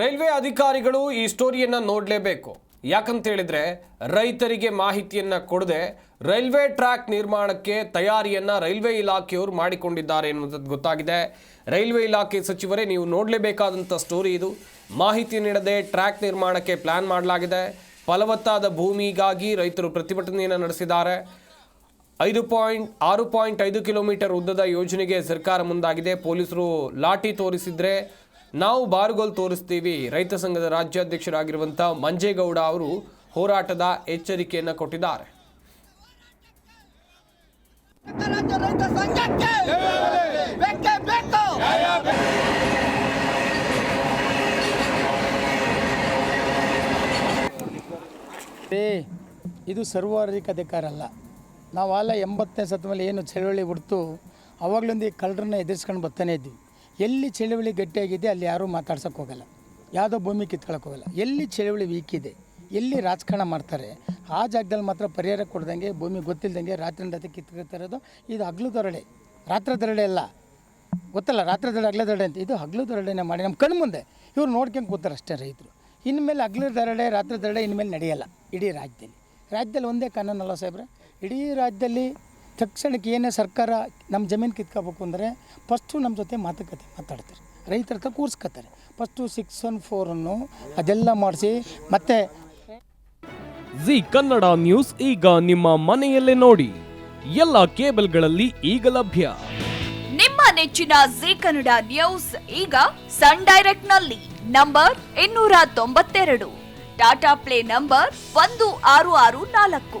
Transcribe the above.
Railway ಅಧಿಕಾರಿಗಳು ಈ ಸ್ಟೋರಿಯನ್ನು ನೋಡಲೇಬೇಕು. ಯಾಕಂತ ಹೇಳಿದ್ರೆ ರೈತರಿಗೆ ಮಾಹಿತಿಯನ್ನು ಕೊಡದೆ ರೈಲ್ವೆ ಟ್ರ್ಯಾಕ್ ನಿರ್ಮಾಣಕ್ಕೆ ತಯಾರಿಯನ್ನು ರೈಲ್ವೆ ಇಲಾಖೆಯವರು ಮಾಡಿಕೊಂಡಿದ್ದಾರೆ ಎನ್ನುವಂಥದ್ದು ಗೊತ್ತಾಗಿದೆ. ರೈಲ್ವೆ ಇಲಾಖೆ ಸಚಿವರೇ, ನೀವು ನೋಡಲೇಬೇಕಾದಂಥ ಸ್ಟೋರಿ ಇದು. ಮಾಹಿತಿ ನೀಡದೆ ಟ್ರ್ಯಾಕ್ ನಿರ್ಮಾಣಕ್ಕೆ ಪ್ಲ್ಯಾನ್ ಮಾಡಲಾಗಿದೆ. ಫಲವತ್ತಾದ ಭೂಮಿಗಾಗಿ ರೈತರು ಪ್ರತಿಭಟನೆಯನ್ನು ನಡೆಸಿದ್ದಾರೆ. ಐದು ಪಾಯಿಂಟ್, ಆರು ಪಾಯಿಂಟ್ ಐದು ಕಿಲೋಮೀಟರ್ ಉದ್ದದ ಯೋಜನೆಗೆ ಸರ್ಕಾರ ಮುಂದಾಗಿದೆ. ಪೊಲೀಸರು ಲಾಠಿ ತೋರಿಸಿದ್ರೆ ನಾವು ಬಾರುಗೋಲ್ ತೋರಿಸ್ತೀವಿ. ರೈತ ಸಂಘದ ರಾಜ್ಯಾಧ್ಯಕ್ಷರಾಗಿರುವಂಥ ಮಂಜೇಗೌಡ ಅವರು ಹೋರಾಟದ ಎಚ್ಚರಿಕೆಯನ್ನು ಕೊಟ್ಟಿದ್ದಾರೆ. ಇದು ಸರ್ವಾಧಿಕ ಅಧಿಕಾರ ಅಲ್ಲ. ನಾವೆಲ್ಲ ಎಂಬತ್ತನೇ ಶತಮಾನ ಏನು ಚಳವಳಿ ಹುಡ್ತು, ಅವಾಗಲೊಂದು ಈ ಕಳ್ಳರನ್ನ ಎದುರಿಸ್ಕೊಂಡು ಬರ್ತಾನೆ ಇದ್ವಿ ಎಲ್ಲಿ ಚಳುವಳಿ ಗಟ್ಟಿಯಾಗಿದೆ ಅಲ್ಲಿ ಯಾರೂ ಮಾತಾಡ್ಸೋಕೆ ಹೋಗಲ್ಲ. ಯಾವುದೋ ಭೂಮಿ ಕಿತ್ಕೊಳಕ್ಕೆ ಹೋಗಲ್ಲ. ಎಲ್ಲಿ ಚಳುವಳಿ ವೀಕ್ ಇದೆ, ಎಲ್ಲಿ ರಾಜಕಾರಣ ಮಾಡ್ತಾರೆ, ಆ ಜಾಗದಲ್ಲಿ ಮಾತ್ರ ಪರಿಹಾರ ಕೊಡ್ದಂಗೆ, ಭೂಮಿ ಗೊತ್ತಿಲ್ಲದಂಗೆ ರಾತ್ರಿ ರಾತ್ರಿ ಕಿತ್ಕೊತಿರೋದು ಇದು ಹಗ್ಲು ದೊರಳೆ ರಾತ್ರಿ ದೊರಳೆ ಅಲ್ಲ. ಗೊತ್ತಲ್ಲ, ರಾತ್ರಿ ದೊರಡೆ, ಹಗ್ಲ ದೊರಡೆ ಅಂತ. ಇದು ಹಗ್ಲು ದೊರಡೆನೇ ಮಾಡಿ. ನಮ್ಮ ಕಣ್ಣು ಮುಂದೆ. ಇವ್ರು ನೋಡ್ಕೊಂಡು ಕೂತಾರೆ ಅಷ್ಟೇ ರೈತರು. ಇನ್ಮೇಲೆ ಹಗ್ಲು ದೊರಡೆ, ರಾತ್ರಿ ದೊರಡೆ ಇನ್ಮೇಲೆ ನಡೆಯಲ್ಲ. ಇಡೀ ರಾಜ್ಯದಲ್ಲಿ. ರಾಜ್ಯದಲ್ಲಿ ಒಂದೇ ಕಾನೂನಲ್ಲ ಸಾಹೇಬ್ರೆ. ಇಡೀ ರಾಜ್ಯದಲ್ಲಿ ತಕ್ಷಣಕ್ಕೆ ಏನೇ ಸರ್ಕಾರ ನಮ್ಮ ಜಮೀನು ಕಿತ್ಕೋಬೇಕು ಅಂದರೆ ಫಸ್ಟು ನಮ್ಮ ಜೊತೆ ಮಾತುಕತೆ ಮಾತಾಡ್ತಾರೆ. ರೈತರ ಹತ್ರ ಕೂರಿಸ್ಕೊತಾರೆ. ಫಸ್ಟು ಸಿಕ್ಸ್ ಒನ್ ಫೋರನ್ನು ಅದೆಲ್ಲ ಮಾಡಿಸಿ ಮತ್ತೆ ಜಿ ಕನ್ನಡ ನ್ಯೂಸ್ ಈಗ ನಿಮ್ಮ ಮನೆಯಲ್ಲೇ ನೋಡಿ. ಎಲ್ಲ ಕೇಬಲ್ಗಳಲ್ಲಿ ಈಗ ಲಭ್ಯ. ನಿಮ್ಮ ನೆಚ್ಚಿನ ಜಿ ಕನ್ನಡ ನ್ಯೂಸ್ ಈಗ ಸನ್ ಡೈರೆಕ್ಟ್ನಲ್ಲಿ ನಂಬರ್ ಇನ್ನೂರ ತೊಂಬತ್ತೆರಡು. ಟಾಟಾ ಪ್ಲೇ ನಂಬರ್ ಒಂದು ಆರು ಆರು ನಾಲ್ಕು.